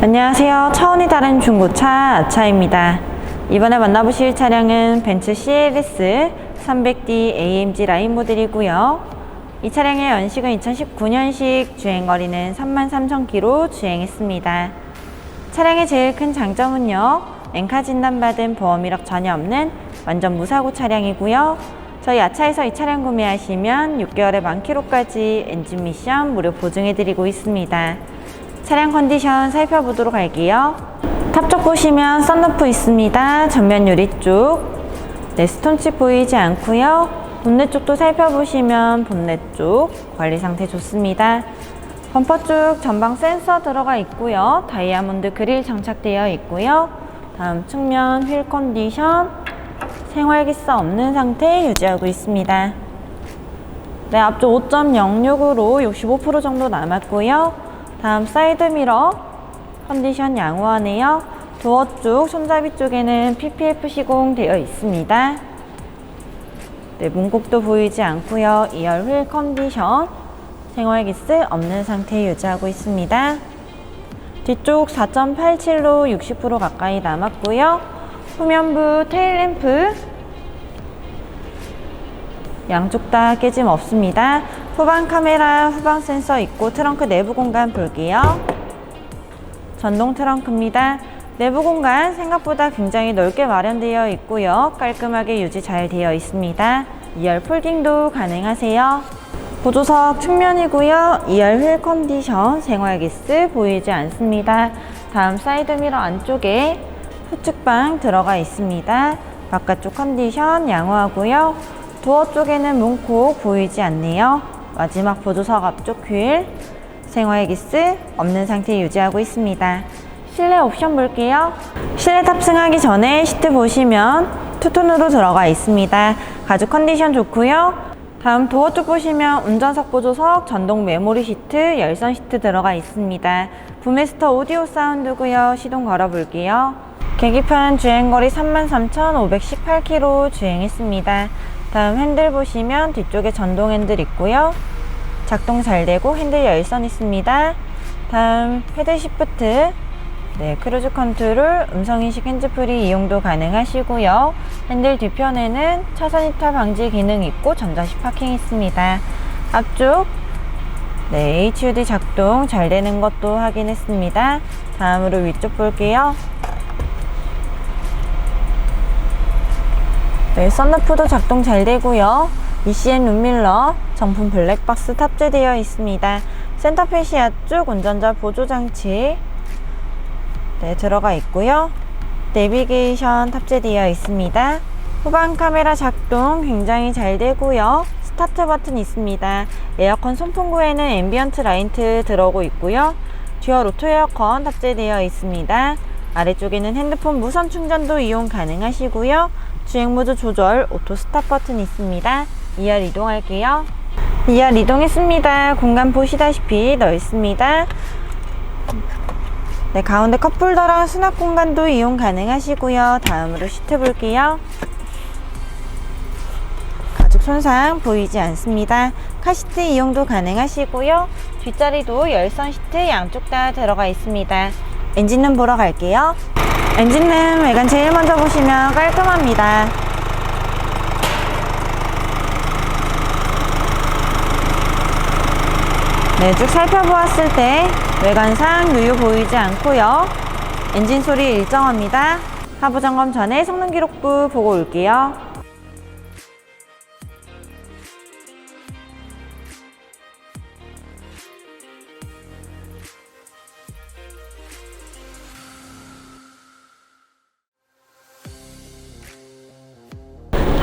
안녕하세요. 차원이 다른 중고차 아차입니다. 이번에 만나보실 차량은 벤츠 CLS 300D AMG 라인 모델이고요. 이 차량의 연식은 2019년식 주행거리는 33,000km 주행했습니다. 차량의 제일 큰 장점은요. 엔카 진단받은 보험 이력 전혀 없는 완전 무사고 차량이고요. 저희 아차에서 이 차량 구매하시면 6개월에 만 킬로까지 엔진 미션 무료 보증해드리고 있습니다. 차량 컨디션 살펴보도록 할게요. 탑쪽 보시면 썬루프 있습니다. 전면 유리 쪽. 네, 스톤칩 보이지 않고요. 본넷 쪽도 살펴보시면 본넷 쪽 관리 상태 좋습니다. 범퍼 쪽 전방 센서 들어가 있고요. 다이아몬드 그릴 장착되어 있고요. 다음 측면 휠 컨디션 생활기사 없는 상태 유지하고 있습니다. 네, 앞쪽 5.06으로 65% 정도 남았고요. 다음 사이드 미러 컨디션 양호하네요. 도어 쪽, 손잡이 쪽에는 PPF 시공 되어 있습니다. 네, 문콕도 보이지 않고요. 2열 휠 컨디션 생활기스 없는 상태 유지하고 있습니다. 뒤쪽 4.87로 60% 가까이 남았고요. 후면부 테일램프 양쪽 다 깨짐 없습니다. 후방 카메라, 후방 센서 있고 트렁크 내부 공간 볼게요. 전동 트렁크입니다. 내부 공간 생각보다 굉장히 넓게 마련되어 있고요. 깔끔하게 유지 잘 되어 있습니다. 2열 폴딩도 가능하세요. 보조석 측면이고요. 2열 휠 컨디션 생활기스 보이지 않습니다. 다음 사이드 미러 안쪽에 후측방 들어가 있습니다. 바깥쪽 컨디션 양호하고요. 도어 쪽에는 문콕 보이지 않네요. 마지막 보조석 앞쪽 휠 생활기스 없는 상태 유지하고 있습니다. 실내 옵션 볼게요. 실내 탑승하기 전에 시트 보시면 투톤으로 들어가 있습니다. 가죽 컨디션 좋고요. 다음 도어 쪽 보시면 운전석 보조석 전동 메모리 시트 열선 시트 들어가 있습니다. 부메스터 오디오 사운드고요. 시동 걸어 볼게요. 계기판 주행거리 33,518km 주행했습니다. 다음 핸들 보시면 뒤쪽에 전동 핸들 있고요. 작동 잘 되고 핸들 열선 있습니다. 다음 헤드 시프트, 네, 크루즈 컨트롤, 음성인식 핸즈프리 이용도 가능하시고요. 핸들 뒤편에는 차선 이탈 방지 기능 있고 전자식 파킹 있습니다. 앞쪽, 네, HUD 작동 잘 되는 것도 확인했습니다. 다음으로 위쪽 볼게요. 네, 썬루프도 작동 잘 되고요. ECN 룸밀러, 정품 블랙박스 탑재되어 있습니다. 센터페시아 쪽 운전자 보조장치 네, 들어가 있고요. 내비게이션 탑재되어 있습니다. 후방 카메라 작동 굉장히 잘 되고요. 스타트 버튼 있습니다. 에어컨 송풍구에는 앰비언트 라이트 들어오고 있고요. 듀얼 오토 에어컨 탑재되어 있습니다. 아래쪽에는 핸드폰 무선 충전도 이용 가능하시고요. 주행 모드 조절 오토 스탑 버튼 있습니다. 2열 이동할게요. 2열 이동했습니다. 공간 보시다시피 넓습니다. 네, 가운데 컵홀더랑 수납 공간도 이용 가능하시고요. 다음으로 시트 볼게요. 가죽 손상 보이지 않습니다. 카시트 이용도 가능하시고요. 뒷자리도 열선 시트 양쪽 다 들어가 있습니다. 엔진룸 보러 갈게요. 엔진룸 외관 제일 먼저 보시면 깔끔합니다. 네, 쭉 살펴보았을 때 외관상 누유 보이지 않고요. 엔진 소리 일정합니다. 하부 점검 전에 성능 기록부 보고 올게요.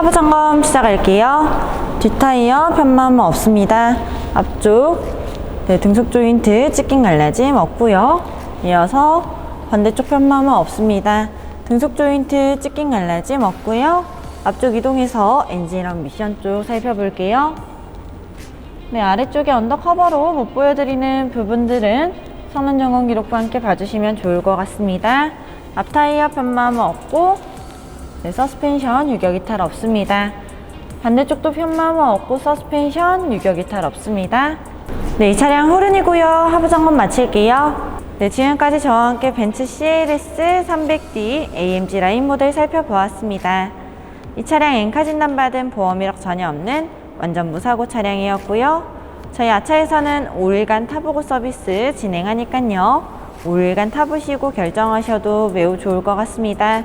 하부 점검 시작할게요. 뒷타이어 편마모 없습니다. 앞쪽 네, 등속 조인트 찢긴 갈라짐 없고요. 이어서 반대쪽 편마모 없습니다. 등속 조인트 찢긴 갈라짐 없고요. 앞쪽 이동해서 엔진이랑 미션 쪽 살펴볼게요. 네, 아래쪽에 언더 커버로 못 보여드리는 부분들은 성능 점검 기록과 함께 봐주시면 좋을 것 같습니다. 앞 타이어 편마모 없고 네, 서스펜션 유격 이탈 없습니다. 반대쪽도 편마모 없고 서스펜션 유격 이탈 없습니다. 네, 이 차량 호른이고요. 하부 점검 마칠게요. 네, 지금까지 저와 함께 벤츠 CLS 300D AMG 라인 모델 살펴보았습니다. 이 차량 엔카 진단받은 보험 이력 전혀 없는 완전 무사고 차량이었고요. 저희 아차에서는 5일간 타보고 서비스 진행하니깐요. 5일간 타보시고 결정하셔도 매우 좋을 것 같습니다.